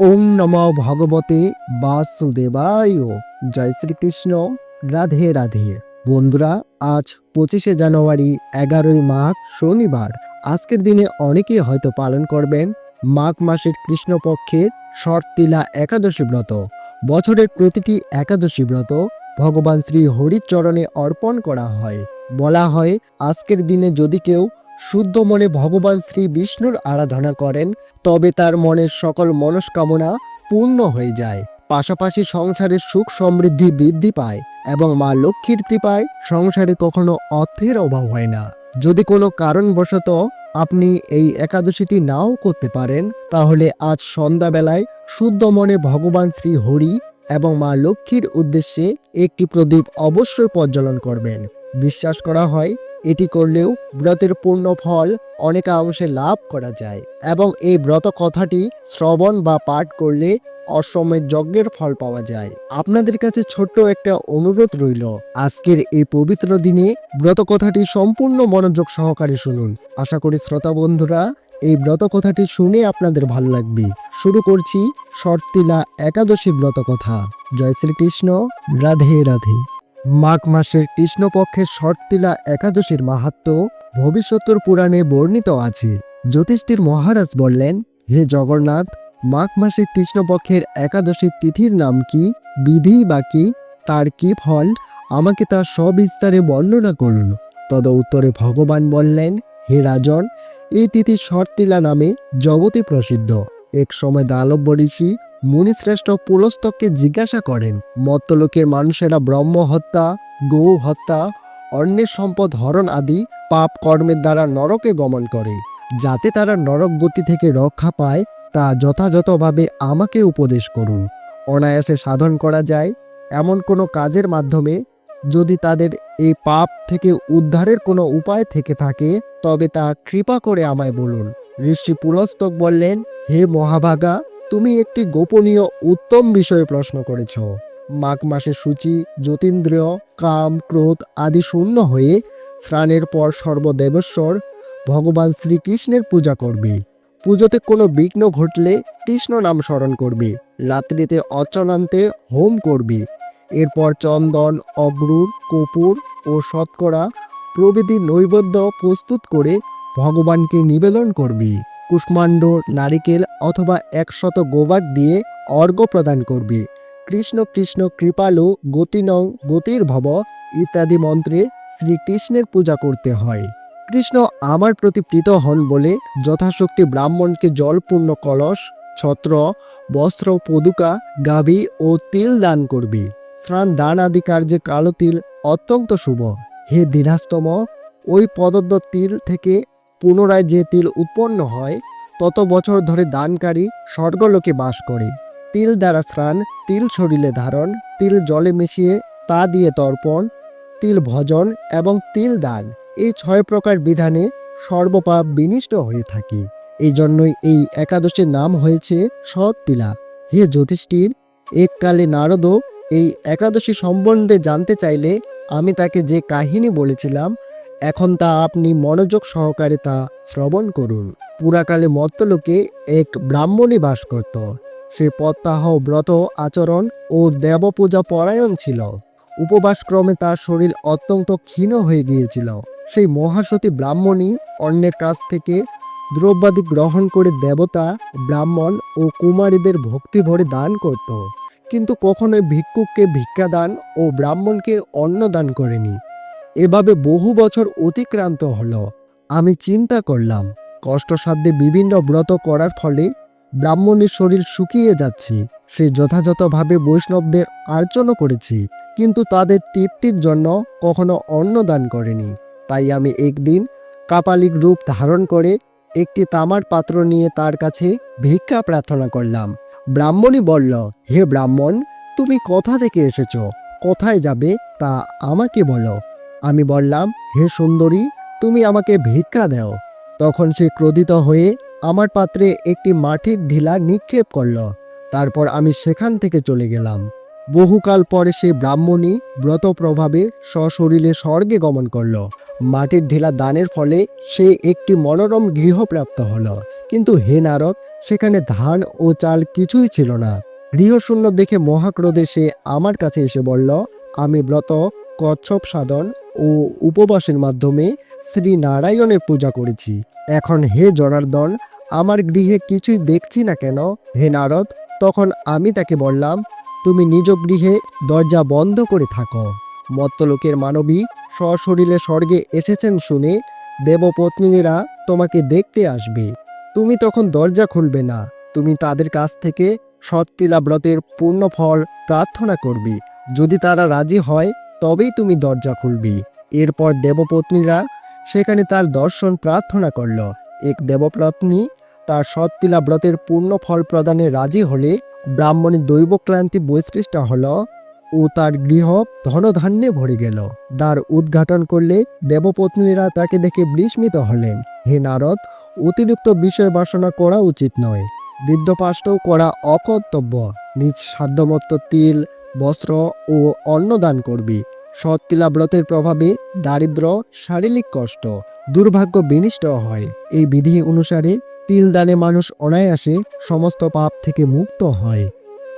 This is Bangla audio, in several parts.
ওম নম ভগবতে বাসুদেবায়। জয় শ্রীকৃষ্ণ। রাধে রাধে। বন্ধুরা, আজ পঁচিশে জানুয়ারি, এগারোই মাঘ, শনিবার। আজকের দিনে অনেকেই হয়তো পালন করবেন মাঘ মাসের কৃষ্ণপক্ষের শর্তিলা একাদশী ব্রত। বছরের প্রতিটি একাদশী ব্রত ভগবান শ্রী হরির চরণে অর্পণ করা হয়। বলা হয়, আজকের দিনে যদি কেউ শুদ্ধ মনে ভগবান শ্রী বিষ্ণুর আরাধনা করেন, তবে তার মনের সকল মনস্কামনা পূর্ণ হয়ে যায়। পাশাপাশি সংসারের সুখ সমৃদ্ধি বৃদ্ধি পায় এবং মা লক্ষ্মীর কৃপায় সংসারে কখনো অর্থের অভাব হয় না। যদি কোনো কারণবশত আপনি এই একাদশীটি নাও করতে পারেন, তাহলে আজ সন্ধ্যাবেলায় শুদ্ধ মনে ভগবান শ্রী হরি এবং মা লক্ষ্মীর উদ্দেশ্যে একটি প্রদীপ অবশ্যই প্রজ্বলন করবেন। বিশ্বাস করা হয় এটি করলেও ব্রতের পূর্ণ ফল অনেকাংশে লাভ করা যায় এবং এই ব্রত কথাটি শ্রবণ বা পাঠ করলে অশ্বমের যজ্ঞের ফল পাওয়া যায়। আপনাদের কাছে ছোট্ট একটা অনুরোধ রইল। আজকের এই পবিত্র দিনে ব্রত কথাটি সম্পূর্ণ মনোযোগ সহকারে শুনুন। আশা করি শ্রোতা বন্ধুরা, এই ব্রত কথাটি শুনে আপনাদের ভালো লাগবে। শুরু করছি শর্তিলা একাদশী ব্রত কথা জয় শ্রীকৃষ্ণ। রাধে রাধে। মাঘ মাসের কৃষ্ণপক্ষের শর্তিলা একাদশীর মাহাত্ম ভবিষ্যতর পুরাণে বর্ণিত আছে। জ্যোতিষ্ঠির মহারাজ বললেন, হে জগন্নাথ, মাঘ মাসের কৃষ্ণপক্ষের একাদশীর তিথির নাম কি, বিধি বা কি, তার কি ফল, আমাকে তা সবিস্তারে বর্ণনা করুন। তদ উত্তরে ভগবান বললেন, হে রাজন, এই তিথি শর্তিলা নামে জগতে প্রসিদ্ধ। এক সময় দানব ঋষি মুনিশ্রেষ্ঠ পুলস্তককে জিজ্ঞাসা করেন, মত্তলোকের মানুষেরা ব্রহ্ম হত্যা, গৌ হত্যা, অন্যের সম্পদ হরণ আদি পাপ কর্মের দ্বারা নরকে গমন করে, যাতে তারা নরক গতি থেকে রক্ষা পায়, তা যথাযথভাবে আমাকে উপদেশ করুন। অনায়াসে সাধন করা যায়। এমন কোনো কাজের মাধ্যমে যদি তাদের এই পাপ থেকে উদ্ধারের কোনো উপায় থেকে থাকে, তবে তা কৃপা করে আমায় বলুন। ঋষি পুলস্তক বললেন, হে মহাভাগা, তুমি একটি গোপনীয় উত্তম বিষয়ে প্রশ্ন করেছ। মাঘ মাসে সূচি জ্যোতিন্দ্রিয় কাম, ক্রোধ আদি শূন্য হয়ে স্নানের পর সর্বদেবেশ্বর ভগবান শ্রীকৃষ্ণের পূজা করবে। পুজোতে কোনো বিঘ্ন ঘটলে কৃষ্ণ নাম স্মরণ করবে, রাত্রিতে অচলান্তে হোম করবে। এরপর চন্দন, অগ্রুর, কপুর ও শতকরা প্রভৃতি নৈবেদ্য প্রস্তুত করে ভগবানকে নিবেদন করবি, কুষ্মাণ্ড, নারিকেল অথবা একশত গোবাক দিয়ে অর্ঘ্য প্রদান করবে। কৃষ্ণ কৃষ্ণ, কৃপালু গতিনং গতির ভব ইত্যাদি মন্ত্রে শ্রীকৃষ্ণের পূজা করতে হয়। কৃষ্ণ আমার প্রতি প্রীত হন বলে যথাশক্তি ব্রাহ্মণকে জলপূর্ণ কলস, ছত্র, বস্ত্র, পদুকা, গাভী ও তিল দান করবি। স্নান দান আদি কার্যে কালো তিল অত্যন্ত শুভ। হে দীনাস্তম ওই পদদ্দ তিল থেকে পুনরায় যে তিল উৎপন্ন হয়, তত বছর ধরে দানকারী স্বর্গলোকে বাস করে। তিল দ্বারা স্নান, তিল শরীরে ধারণ, তিল জলে মিশিয়ে তা দিয়ে তর্পণ, তিল ভজন এবং তিল দান এই ছয় প্রকার বিধানে সর্বপাপ বিনিষ্ট হয়ে থাকে। এই জন্যই এই একাদশীর নাম হয়েছে সৎ তিলা হে যুধিষ্ঠির, এককালে নারদও এই একাদশী সম্বন্ধে জানতে চাইলে আমি তাকে যে কাহিনী বলেছিলাম এখন তা আপনি মনোযোগ সহকারে তা শ্রবণ করুন। পুরাকালে মত্তলোকে এক ব্রাহ্মণী বাস করত। সে প্রত্যাহ ব্রত আচরণ ও দেবপূজা পরায়ণ ছিল। উপবাসক্রমে তার শরীর অত্যন্ত ক্ষীণ হয়ে গিয়েছিল। সেই মহাসতী ব্রাহ্মণী অন্যের কাছ থেকে দ্রব্যাদি গ্রহণ করে দেবতা, ব্রাহ্মণ ও কুমারীদের ভক্তি ভরে দান করত। কিন্তু কখনোই ভিক্ষুককে ভিক্ষাদান ও ব্রাহ্মণকে অন্ন দান করেনি। এভাবে বহু বছর অতিক্রান্ত হলো। আমি চিন্তা করলাম কষ্টসাধ্যে বিভিন্ন ব্রত করার ফলে ব্রাহ্মণের শরীর শুকিয়ে যাচ্ছে। সে যথাযথভাবে বৈষ্ণবদের আর্চনা করেছি, কিন্তু তাদের তৃপ্তির জন্য কখনো অন্ন দান করেনি। তাই আমি একদিন কাপালিক রূপ ধারণ করে একটি তামার পাত্র নিয়ে তার কাছে ভিক্ষা প্রার্থনা করলাম। ব্রাহ্মণী বলল, হে ব্রাহ্মণ, তুমি কোথা থেকে এসেছ? কোথায় যাবে তা আমাকে বলো। আমি বললাম, হে সুন্দরী, তুমি আমাকে ভিক্ষা দাও। তখন সে ক্রোধিত হয়ে আমার পাত্রে একটি মাটির ঢিলা নিক্ষেপ করল। তারপর আমি সেখান থেকে চলে গেলাম। বহুকাল পরে সে ব্রাহ্মণী ব্রত প্রভাবে সশরীরে স্বর্গে গমন করল। মাটির ঢিলা দানের ফলে সে একটি মনোরম গৃহপ্রাপ্ত হলো। কিন্তু হে নারক সেখানে ধান ও চাল কিছুই ছিল না। গৃহশূন্য দেখে মহাক্রোধে সে আমার কাছে এসে বলল, আমি ব্রত কচ্ছপ সাধন ও উপবাসের মাধ্যমে শ্রী নারায়ণের পূজা করেছি। এখন হে জনার্দন, আমার গৃহে কিছুই দেখছি না কেন? হে নারদ, তখন আমি তাকে বললাম, তুমি নিজ গৃহে দরজা বন্ধ করে থাকো। মত্তলোকের মানবী সশরীরে স্বর্গে এসেছেন শুনে দেবপত্নীরা তোমাকে দেখতে আসবে। তুমি তখন দরজা খুলবে না। তুমি তাদের কাছ থেকে সৎকিলা ব্রতের পূর্ণ ফল প্রার্থনা করবে। যদি তারা রাজি হয় তবেই তুমি দরজা খুলবি। এরপর দেবপত্নীরা সেখানে তার দর্শন প্রার্থনা করল। এক দেবপত্নী তার সৎকিলা ব্রতের পূর্ণ ফল প্রদানে রাজি হলে ব্রাহ্মণের দৈবক্লান্তি বৈশিষ্ট্য হল ও তার গৃহ ধনধান্যে ভরে গেল। দ্বার উদ্ঘাটন করলে দেবপত্নীরা তাকে দেখে বিস্মিত হলেন। হে নারদ, অতিরিক্ত বিষয় বাসনা করা উচিত নয়। বৃদ্ধপাষ্টও করা অকর্তব্য। নিজ সাধ্যমতো তিল বস্ত্র ও অন্ন দান করবি। সৎকিলা ব্রতের প্রভাবে দারিদ্র, শারীরিক কষ্ট, দুর্ভাগ্য বিনিষ্ট হয়। এই বিধি অনুসারে তিল দানে মানুষ অনায়াসে সমস্ত পাপ থেকে মুক্ত হয়।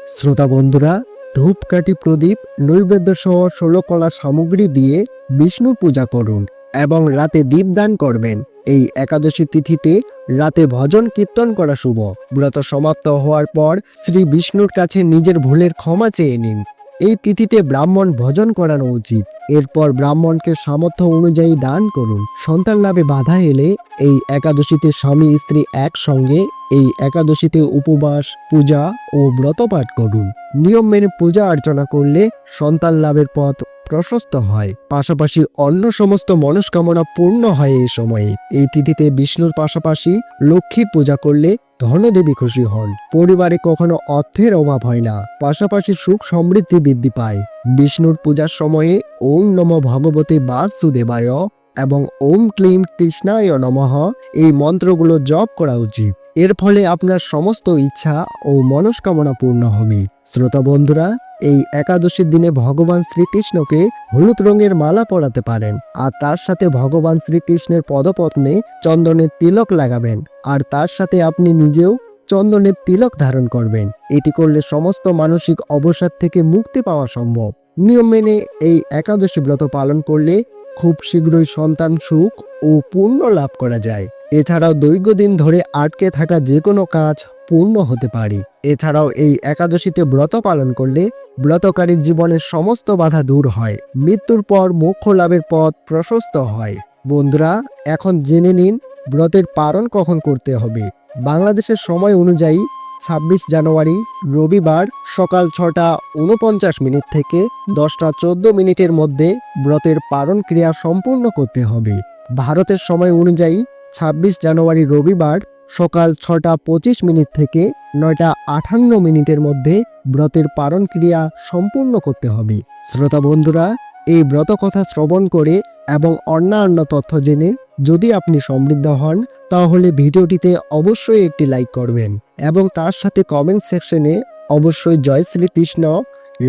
শ্রোতা বন্ধুরা, ধূপকাঠি প্রদীপ নৈবেদ্য সহ ষোলো কলা সামগ্রী দিয়ে বিষ্ণু পূজা করুন এবং রাতে দীপদান করবেন। এই একাদশী তিথিতে রাতে ভজন কীর্তন করা শুভ। ব্রত সমাপ্ত হওয়ার পর শ্রী বিষ্ণুর কাছে নিজের ভুলের ক্ষমা চেয়ে নিন। এই তিথিতে ব্রাহ্মণ ভজন করানো উচিত। এরপর ব্রাহ্মণকে সামর্থ্য অনুযায়ী দান করুন। সন্তান লাভে বাধা এলে এই একাদশীতে স্বামী স্ত্রী একসঙ্গে এই একাদশীতে উপবাস, পূজা ও ব্রত পাঠ করুন। নিয়ম মেনে পূজা অর্চনা করলে সন্তান লাভের পথ প্রশস্ত হয়। পাশাপাশি অন্য সমস্ত মনস্কামনা পূর্ণ হয় এই সময়ে। এই তিথিতে বিষ্ণুর পাশাপাশি লক্ষ্মী পূজা করলে ধনদেবী খুশি হন। পরিবারে কখনো অর্থের অভাব হয় না। পাশাপাশি সুখ সমৃদ্ধি বৃদ্ধি পায়। বিষ্ণুর পূজার সময়ে ওম নম ভগবতে বাসুদেবায় এবং ওম ক্লিম কৃষ্ণায় নমঃ এই মন্ত্রগুলো জপ করা উচিত। এর ফলে আপনার সমস্ত ইচ্ছা ও মনস্কামনা পূর্ণ হবে। শ্রোতা বন্ধুরা এই একাদশীর দিনে ভগবান শ্রীকৃষ্ণকে হলুদ রঙের মালা পরাতে পারেন, আর তার সাথে ভগবান শ্রীকৃষ্ণের পদপত্নে চন্দনের তিলক লাগাবেন, আর তার সাথে আপনি নিজেও চন্দনের তিলক ধারণ করবেন। এটি করলে সমস্ত মানসিক অবসাদ থেকে মুক্তি পাওয়া সম্ভব। নিয়ম মেনে এই একাদশী ব্রত পালন করলে খুব শীঘ্রই সন্তান সুখ ও পূর্ণ লাভ করা যায়। এছাড়াও দৈর্ঘ্যদিন ধরে আটকে থাকা যে কোনো কাজ পূর্ণ হতে পারে। এছাড়াও এই একাদশীতে ব্রত পালন করলে ব্রতকারীর জীবনের সমস্ত বাধা দূর হয়। মৃত্যুর পর মোক্ষ লাভের পথ প্রশস্ত হয়। বন্ধুরা, এখন জেনে নিন ব্রতের পালন কখন করতে হবে। বাংলাদেশের সময় অনুযায়ী ছাব্বিশ জানুয়ারি, রবিবার সকাল ছটা উনপঞ্চাশ মিনিট থেকে দশটা চোদ্দ মিনিটের মধ্যে ব্রতের পালন ক্রিয়া সম্পূর্ণ করতে হবে। ভারতের সময় অনুযায়ী ছাব্বিশ জানুয়ারি, রবিবার সকাল ছটা পঁচিশ মিনিট থেকে নয়টা আটান্ন মিনিটের মধ্যে ব্রতের পালন ক্রিয়া সম্পূর্ণ করতে হবে। শ্রোতা বন্ধুরা, এই ব্রত কথা শ্রবণ করে এবং অন্যান্য তথ্য জেনে যদি আপনি সমৃদ্ধ হন, তাহলে ভিডিওটিতে অবশ্যই একটি লাইক করবেন এবং তার সাথে কমেন্ট সেকশনে অবশ্যই জয় শ্রীকৃষ্ণ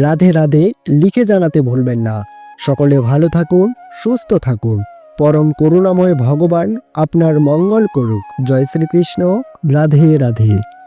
রাধে রাধে লিখে জানাতে ভুলবেন না। সকলে ভালো থাকুন, সুস্থ থাকুন। পরম করুণাময় ভগবান আপনার মঙ্গল করুক। জয় শ্রীকৃষ্ণ। রাধে রাধে।